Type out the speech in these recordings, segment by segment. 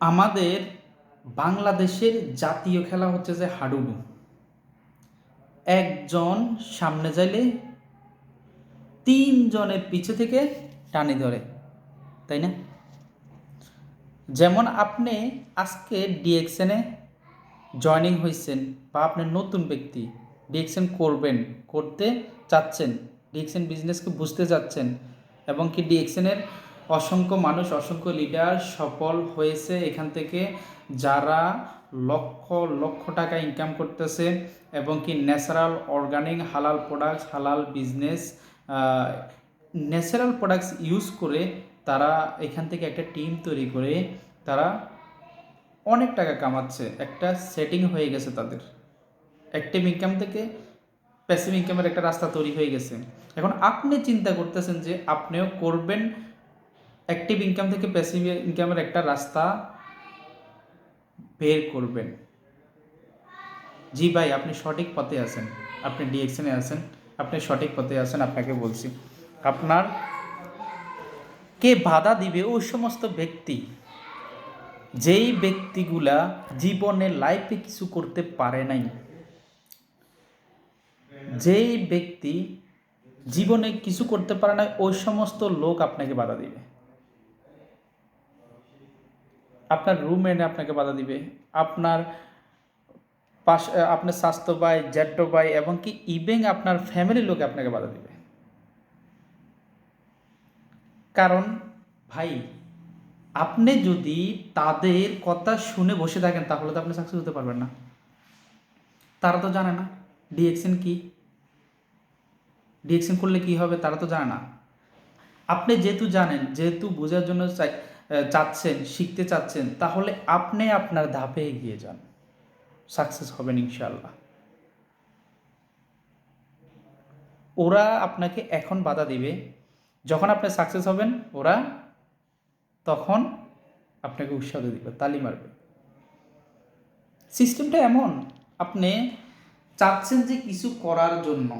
আমাদের বাংলাদেশের জাতীয় খেলা হচ্ছে যে হাডুডু। একজন সামনে যাইলে তিনজনের পিছে থেকে টানি ধরে, তাই না? যেমন আপনি আজকে ডিএক্সএনে জয়নিং হয়েছেন বা আপনি নতুন ব্যক্তি ডিএক্সএন করবেন, করতে চাচ্ছেন, ডিএক্সএন বিজনেসকে বুঝতে চাচ্ছেন এবং কি ডিএক্সএনের অসংখ্য মানুষ, অসংখ্য লিডার সফল হয়েছে এখান থেকে। যারা লক্ষ লক্ষ টাকা ইনকাম করতেছে এবং কি ন্যাচারাল অর্গানিক হালাল প্রোডাক্টস হালাল বিজনেস ন্যাচারাল প্রোডাক্টস ইউজ করে তারা এখান থেকে একটা টিম তৈরি করে তারা অনেক টাকা কামাচ্ছে। একটা সেটিং হয়ে গেছে তাদের। অ্যাক্টিভ ইনকাম থেকে প্যাসিভ ইনকামের একটা রাস্তা তৈরি হয়ে গেছে। এখন আপনি চিন্তা করতেছেন যে আপনিও করবেন অ্যাক্টিভ ইনকাম থেকে প্যাসিভ ইনকামের একটা রাস্তা বের করবেন। জি ভাই, আপনি সঠিক পথে আছেন। আপনি ডিএকশনে আছেন। আপনি সঠিক পথে আছেন, আপনাকে বলছি। আপনার কে বাধা দিবে ওই সমস্ত ব্যক্তি, যেই ব্যক্তিগুলা জীবনে লাইফে কিছু করতে পারে নাই, যেই ব্যক্তি জীবনে কিছু করতে পারে না ওই সমস্ত লোক আপনাকে বাধা দিবে। আপনার রুমমেট আপনাকে বাধা দিবে। আপনার পাশ আপনার স্বাস্থ্য ভাই জ্যাঠো ভাই, এবং কি ইভেন আপনার ফ্যামিলির লোকে আপনাকে বাধা দিবে। কারণ ভাই, আপনি যদি তাদের কথা শুনে বসে থাকেন, তাহলে তো আপনি সাকসেস হতে পারবেন না। তারা তো জানে না। ডিএকশন কি? ডিএকশন করলে কি হবে? তারা তো জানে না। আপনি যেহেতু জানেন, যেহেতু বোঝার জন্য চাই চাচ্ছেন, শিখতে চাচ্ছেন, তাহলে আপনি আপনার ধাপে এগিয়ে যান। সাকসেস হবেন ইনশাল্লাহ ওরা আপনাকে এখন বাধা দিবে, যখন আপনি সাকসেস হবেন, ওরা তখন আপনাকে উৎসাহ দিবে, তালি মারবে। সিস্টেমটা এমন, আপনি চাচ্ছেন যে কিছু করার জন্য।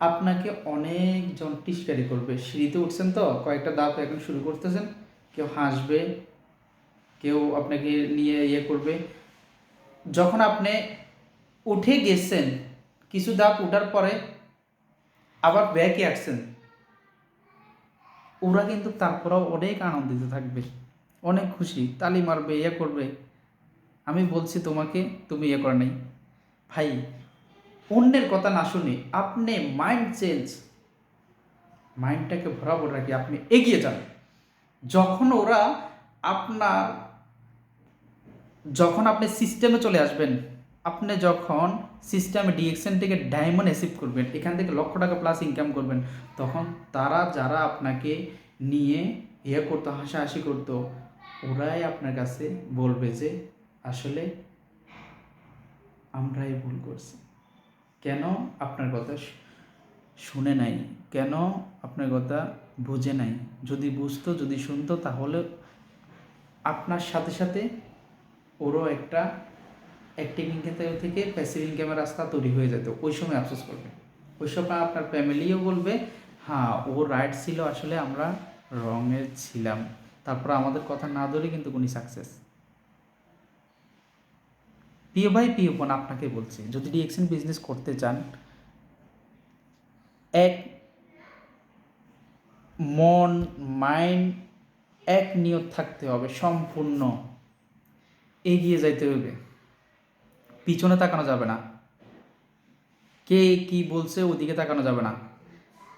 আপনাকে অনেকজন টিসকারি করবে। সিঁড়িতে উঠছেন তো, কয়েকটা দাপ এখন শুরু করতেছেন। কেউ হাসবে, কেউ আপনাকে নিয়ে ইয়ে করবে। যখন আপনি উঠে গেছেন, কিছু ধাপ উঠার পরে আবার ব্যাকে আসছেন, ওরা কিন্তু তারপরেও অনেক আনন্দিত থাকবে, অনেক খুশি, তালি মারবে ইয়ে করবে। আমি বলছি তোমাকে, তুমি ইয়ে করে নাই। ভাই, অন্যের কথা না শুনে আপনি মাইন্ড চেঞ্জ মাইন্ডটাকে বরাবর রাখি আপনি এগিয়ে যান। যখন ওরা আপনার, যখন আপনি সিস্টেমে চলে আসবেন, আপনি যখন সিস্টেমে ডিএক্সএন থেকে ডায়মন্ড অ্যাসিভ করবেন, এখান থেকে লক্ষ টাকা প্লাস ইনকাম করবেন, তখন তারা যারা আপনাকে নিয়ে ইয়ে করতো, হাসাহাসি করতো, ওরাই আপনার কাছে বলবে যে, আসলে আমরাই ভুল করছি। কেন? আপনার কথা শুনে নাই। কেন আপনার কথা বুঝে নাই? যদি বুঝতো, যদি শুনতো, তাহলে আপনার সাথে সাথে ওরও একটা অ্যাক্টিভ ইনকাম থেকে প্যাসিভ ইনকামের রাস্তা তৈরি হয়ে যেত। ওই সময় আফসোস করবে। ওই সময় আপনার ফ্যামিলিও বলবে হ্যাঁ ও রাইট ছিল, আসলে আমরা রঙে ছিলাম। তারপর আমাদের কথা না ধরে কিন্তু উনি সাকসেস ভাই প্রিয় বোন আপনাকে বলছে? যদি ডিএক্সএন বিজনেস করতে চান, এক মন, মাইন্ড এক নিয়ত থাকতে হবে, সম্পূর্ণ এগিয়ে যাইতে হবে পিছনে তাকানো যাবে না। কে কি বলছে ওদিকে তাকানো যাবে না।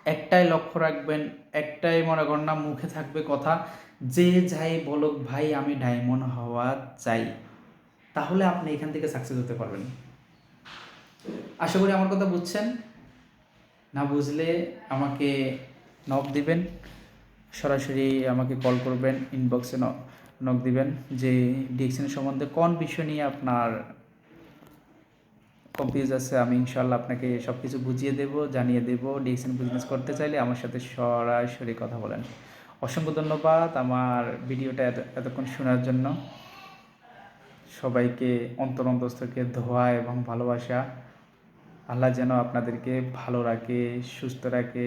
একটাই লক্ষ্য রাখবেন, একটাই মনে করেন না, মুখে থাকবে কথা, যে যাই বলুক ভাই, আমি ডায়মন্ড হওয়া চাই। তাহলে আপনি এখান থেকে সাকসেস হতে পারবেন। আশা করি আমার কথা বুঝছেন। না বুঝলে আমাকে নক দিবেন, সরাসরি আমাকে কল করবেন ইনবক্সে নক দিবেন, যে ডিএক্সএন সম্বন্ধে কোন বিষয় নিয়ে আপনার কনফিউজ আছে, আমি ইনশাল্লাহ আপনাকে সব কিছু বুঝিয়ে দেবো, জানিয়ে দেবো ডিএক্সএন বিজনেস করতে চাইলে আমার সাথে সরাসরি কথা বলেন। অসংখ্য ধন্যবাদ আমার ভিডিওটা এত, এতক্ষণ শোনার জন্য। সবাইকে অন্তর অন্তস্থকে ধোয়া এবং ভালোবাসা। আল্লাহ যেন আপনাদেরকে ভালো রাখে, সুস্থ রাখে।